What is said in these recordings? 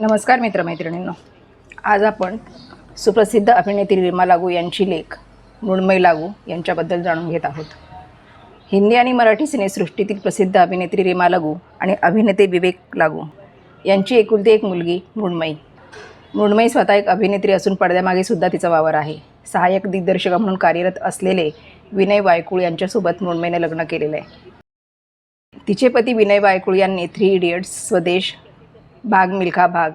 नमस्कार मित्रमैत्रिणींनो. आज आपण सुप्रसिद्ध अभिनेत्री रीमा लागू यांची लेख मृण्मयी लागू यांच्याबद्दल जाणून घेत आहोत. हिंदी आणि मराठी सिनेसृष्टीतील प्रसिद्ध अभिनेत्री रीमा लागू आणि अभिनेते विवेक लागू यांची एकुलती एक मुलगी मृण्मयी. मृण्मयी स्वतः एक अभिनेत्री असून पडद्यामागे सुद्धा तिचा वावर आहे. सहाय्यक दिग्दर्शक म्हणून कार्यरत असलेले विनय वायकुळ यांच्यासोबत मृण्मयीने लग्न केलेलं आहे. तिचे पती विनय वायकुळ यांनी three idiots Swades Bhaag Milkha Bhaag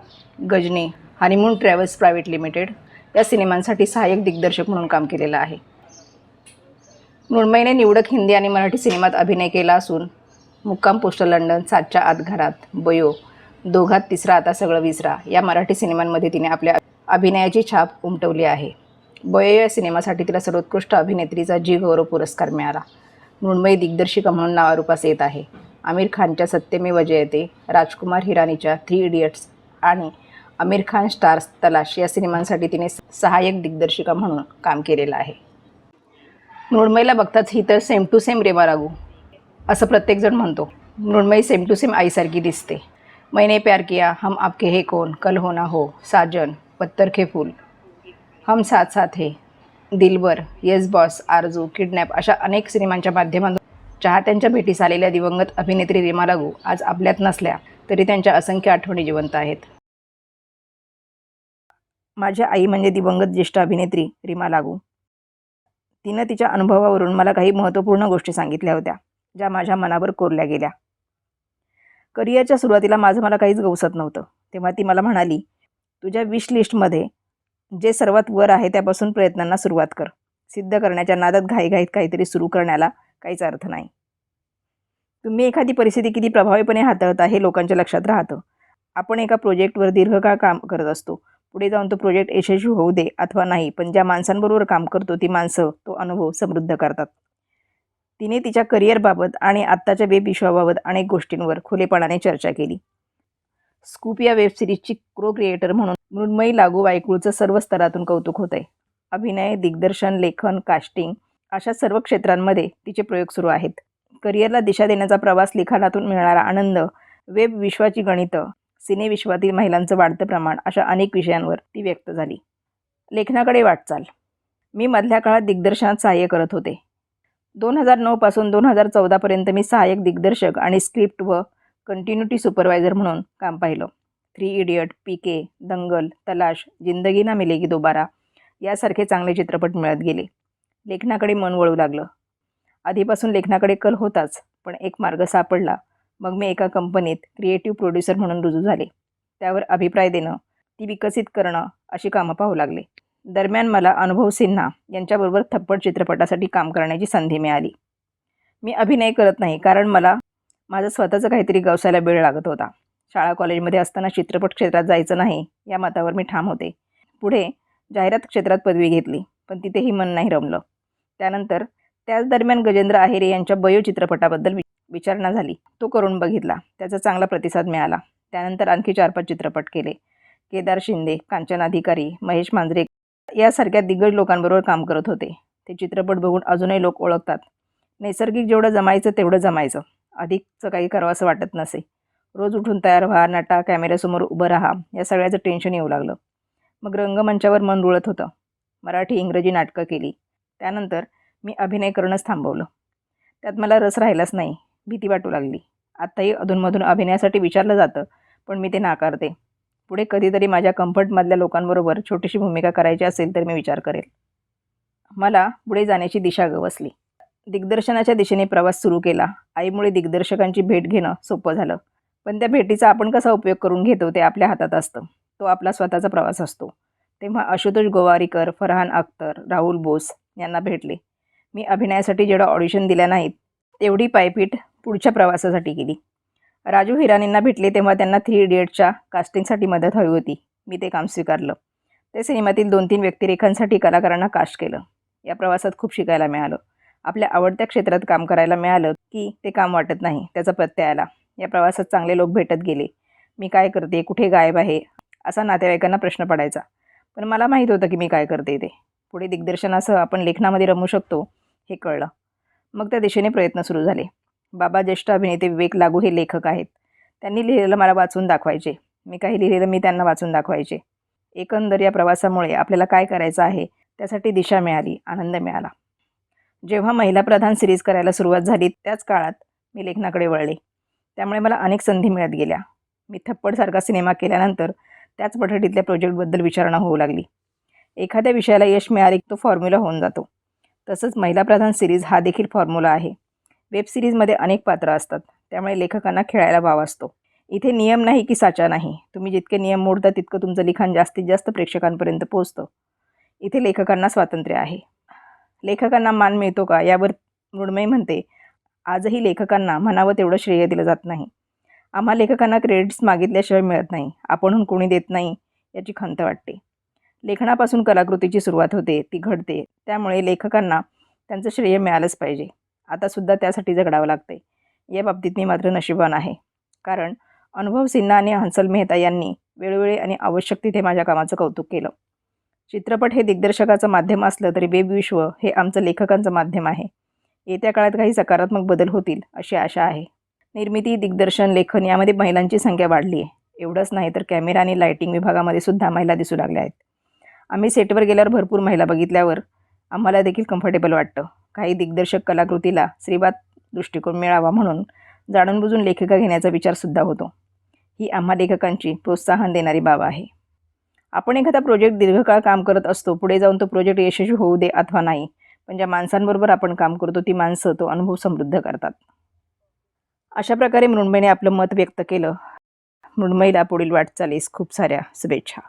Ghajini Honeymoon Travels Private Limited या सिनेमांसाठी सहाय्यक दिग्दर्शक म्हणून काम केलेलं आहे. मृण्मयीने निवडक हिंदी आणि मराठी सिनेमात अभिनय केला असून मुक्काम पोस्टर लंडन सातच्या आत घरात बयो दोघात तिसरा आता सगळं विसरा या मराठी सिनेमांमध्ये तिने आपल्या अभिनयाची छाप उमटवली आहे. बयो या सिनेमासाठी तिला सर्वोत्कृष्ट अभिनेत्रीचा जी गौरव पुरस्कार मिळाला. मृण्मयी दिग्दर्शिका म्हणून नावारूपास येत आहे. आमिर खानच्या सत्यमेव जयते राजकुमार हिरानीच्या थ्री इडियट्स आणि आमिर खान स्टार्स तलाश या सिनेमांसाठी तिने सहाय्यक दिग्दर्शिका म्हणून काम केलेलं आहे. मृण्मयीला बघताच ही तर सेम टू सेम रेमा लागू असं प्रत्येकजण म्हणतो. मृण्मयी सेम टू सेम आईसारखी दिसते. मैंने प्यार किया हम आपके हे कोण कल होना हो साजन पत्तर के फूल. Hum Saath Saath Hain Dilbar Yes Boss Aarzoo Kidnap अशा अनेक सिनेमांच्या माध्यमातून चाहत्यांच्या भेटीस आलेल्या दिवंगत अभिनेत्री रीमा लागू आज आपल्यात नसल्या तरी त्यांच्या असंख्य आठवणी जिवंत आहेत. माझ्या आई म्हणजे दिवंगत ज्येष्ठ अभिनेत्री रीमा लागू. तिनं तिच्या अनुभवावरून मला काही महत्त्वपूर्ण गोष्टी सांगितल्या होत्या ज्या माझ्या मनावर कोरल्या गेल्या. करिअरच्या सुरुवातीला माझं मला काहीच गवसत नव्हतं तेव्हा ती मला म्हणाली तुझ्या विश लिस्टमध्ये जे सर्वात वर आहे त्यापासून प्रयत्नांना सुरुवात कर. सिद्ध करण्याच्या नादात घाईघाईत काहीतरी सुरू करण्याला काहीच अर्थ नाही. तुम्ही एखादी परिस्थिती किती प्रभावीपणे हाताळता हे लोकांच्या लक्षात राहतं. आपण एका प्रोजेक्टवर दीर्घकाळ काम करत असतो. पुढे जाऊन तो प्रोजेक्ट यशस्वी होऊ दे अथवा नाही पण ज्या माणसांबरोबर काम करतो ती माणसं तो अनुभव समृद्ध करतात. तिने तिच्या करिअरबाबत आणि आत्ताच्या वेब विश्वाबाबत अनेक गोष्टींवर खुलेपणाने चर्चा केली. स्कूप या वेबसिरीजची क्रो क्रिएटर म्हणून मृण्मयी लागू वायकुळचं सर्व स्तरातून कौतुक होत आहे अभिनय दिग्दर्शन लेखन कास्टिंग अशा सर्व क्षेत्रांमध्ये तिचे प्रयोग सुरू आहेत. करिअरला दिशा देण्याचा प्रवास लिखाणातून मिळणारा आनंद वेब विश्वाची गणितं सिनेविश्वातील महिलांचं वाढतं प्रमाण अशा अनेक विषयांवर ती व्यक्त झाली. लेखनाकडे वाटचाल. मी मधल्या काळात दिग्दर्शनात सहाय्य करत होते. दोन हजार नऊपासून दोन हजार चौदापर्यंत मी सहाय्यक दिग्दर्शक आणि स्क्रिप्ट व कंटिन्युटी सुपरवायझर म्हणून काम पाहिलं. थ्री इडियट पी के दंगल तलाश जिंदगी ना मिलेगी दोबारा यासारखे चांगले चित्रपट मिळत गेले. लेखनाकडे मन वळू लागलं. आधीपासून लेखनाकडे कल होताच पण एक मार्ग सापडला. मग मी एका कंपनीत क्रिएटिव्ह प्रोड्युसर म्हणून रुजू झाले. त्यावर अभिप्राय देणं ती विकसित करणं अशी कामं पाहू लागले. दरम्यान मला अनुभव सिन्हा यांच्याबरोबर थप्पड चित्रपटासाठी काम करण्याची संधी मिळाली. मी अभिनय करत नाही कारण मला माझं स्वतःचं काहीतरी गवसायला वेळ लागत होता. शाळा कॉलेजमध्ये असताना चित्रपट क्षेत्रात जायचं नाही या मतावर मी ठाम होते. पुढे जाहिरात क्षेत्रात पदवी घेतली पण तिथेही मन नाही रमलं. त्यानंतर त्याच दरम्यान गजेंद्र आहेरे यांच्या बयो चित्रपटाबद्दल वि विचारणा झाली. तो करून बघितला. त्याचा चांगला प्रतिसाद मिळाला. त्यानंतर आणखी चार पाच चित्रपट केले. केदार शिंदे कांचन अधिकारी महेश मांजरे यासारख्या दिग्गज लोकांबरोबर काम करत होते. ते चित्रपट बघून अजूनही लोक ओळखतात. नैसर्गिक जेवढं जमायचं तेवढं जमायचं. अधिकचं काही करावं असं वाटत नसे. रोज उठून तयार व्हा नटा कॅमेऱ्यासमोर उभं राहा या सगळ्याचं टेन्शन येऊ लागलं. मग रंगमंचावर मन रुळत होतं. मराठी इंग्रजी नाटकं केली. त्यानंतर मी अभिनय करणंच थांबवलं. त्यात मला रस राहिलाच नाही. भीती वाटू लागली. आत्ताही अधूनमधून अभिनयासाठी विचारलं जातं पण मी ते नाकारते. पुढे कधीतरी माझ्या कम्फर्टमधल्या लोकांबरोबर छोटीशी भूमिका करायची असेल तर मी विचार करेल. मला पुढे जाण्याची दिशा गवसली. दिग्दर्शनाच्या दिशेने प्रवास सुरू केला. आईमुळे दिग्दर्शकांची भेट घेणं सोपं झालं. पण त्या भेटीचा आपण कसा उपयोग करून घेतो ते आपल्या हातात असतं. तो आपला स्वतःचा प्रवास असतो. तेव्हा आशुतोष गोवारीकर फरहान अख्तर राहुल बोस यांना भेटले. मी अभिनयासाठी जेवढं ऑडिशन दिल्या नाहीत तेवढी पायपीट पुढच्या प्रवासासाठी केली. राजू हिरानींना भेटले तेव्हा त्यांना थ्री इडियटच्या कास्टिंगसाठी मदत हवी होती. मी ते काम स्वीकारलं. त्या सिनेमातील दोन तीन व्यक्तिरेखांसाठी कलाकारांना कास्ट केलं. या प्रवासात खूप शिकायला मिळालं. आपल्या आवडत्या क्षेत्रात काम करायला मिळालं की ते काम वाटत नाही त्याचा प्रत्यय आला. या प्रवासात चांगले लोक भेटत गेले. मी काय करते? कुठे गायब आहे? असा नातेवाईकांना प्रश्न पडायचा. पण मला माहीत होतं की मी काय करते ते. पुढे दिग्दर्शनासह आपण लेखनामध्ये रमू शकतो हे कळलं. मग त्या दिशेने प्रयत्न सुरू झाले. बाबा ज्येष्ठ अभिनेते विवेक लागू हे लेखक आहेत. त्यांनी लिहिलेलं मला वाचून दाखवायचे. मी काही लिहिलेलं मी त्यांना वाचून दाखवायचे. एकंदर या प्रवासामुळे आपल्याला काय करायचं आहे त्यासाठी दिशा मिळाली आनंद मिळाला. जेव्हा महिला प्रधान सिरीज करायला सुरुवात झाली त्याच काळात मी लेखनाकडे वळले. त्यामुळे मला अनेक संधी मिळत गेल्या. मी थप्पडसारखा सिनेमा केल्यानंतर त्याच पठडीतल्या प्रोजेक्टबद्दल विचारणा होऊ लागली. एखाद्या विषयाला यश मिळाले तो फॉर्म्युला होऊन जातो. तसंच महिला प्रधान सिरीज हा देखील फॉर्म्युला आहे. वेब सिरीजमध्ये अनेक पात्र असतात. त्यामुळे लेखकांना खेळायला वाव असतो. इथे नियम नाही की साचा नाही. तुम्ही जितके नियम मोडता तितकं तुमचं लिखाण जास्तीत जास्त प्रेक्षकांपर्यंत पोहोचतं. इथे लेखकांना स्वातंत्र्य आहे. लेखकांना मान मिळतो का? यावर मृण्मयी म्हणते आजही लेखकांना म्हणावं तेवढं श्रेय दिलं जात नाही. आम्हा लेखकांना क्रेडिट्स मागितल्याशिवाय मिळत नाही. आपणहून कोणी देत नाही याची खंत वाटते. लेखनापासून कलाकृतीची सुरुवात होते ती घडते. त्यामुळे लेखकांना त्यांचं श्रेय मिळालंच पाहिजे. आतासुद्धा त्यासाठी झगडावं लागते या बाबतीत मी मात्र नशिबान आहे. कारण अनुभव सिन्हा आणि हंसल मेहता यांनी वेळोवेळी आणि आवश्यक तिथे माझ्या कामाचं कौतुक केलं. चित्रपट हे दिग्दर्शकाचं माध्यम असलं तरी वेबविश्व हे आमचं लेखकांचं माध्यम आहे. येत्या काळात काही सकारात्मक बदल होतील अशी आशा आहे. निर्मिती दिग्दर्शन लेखन यामध्ये महिलांची संख्या वाढली आहे एवढंच नाही तर कॅमेरा आणि लायटिंग विभागामध्ये सुद्धा महिला दिसू लागल्या आहेत. आम्ही सेटवर गेल्यावर भरपूर महिला बघितल्यावर आम्हाला देखील कम्फर्टेबल वाटतं. काही दिग्दर्शक कलाकृतीला स्त्रीवाद दृष्टिकोन मिळावा म्हणून जाणून बुजून लेखिका घेण्याचा विचारसुद्धा होतो. ही आम्हा लेखकांची प्रोत्साहन देणारी बाब आहे. आपण एखादा प्रोजेक्ट दीर्घकाळ काम करत असतो पुढे जाऊन तो प्रोजेक्ट यशस्वी होऊ दे अथवा नाही पण ज्या माणसांबरोबर आपण काम करतो ती माणसं तो अनुभव समृद्ध करतात. अशा प्रकारे मृण्मयीने आपलं मत व्यक्त केलं. मृण्मयीला पुढील वाटचालीस खूप साऱ्या शुभेच्छा.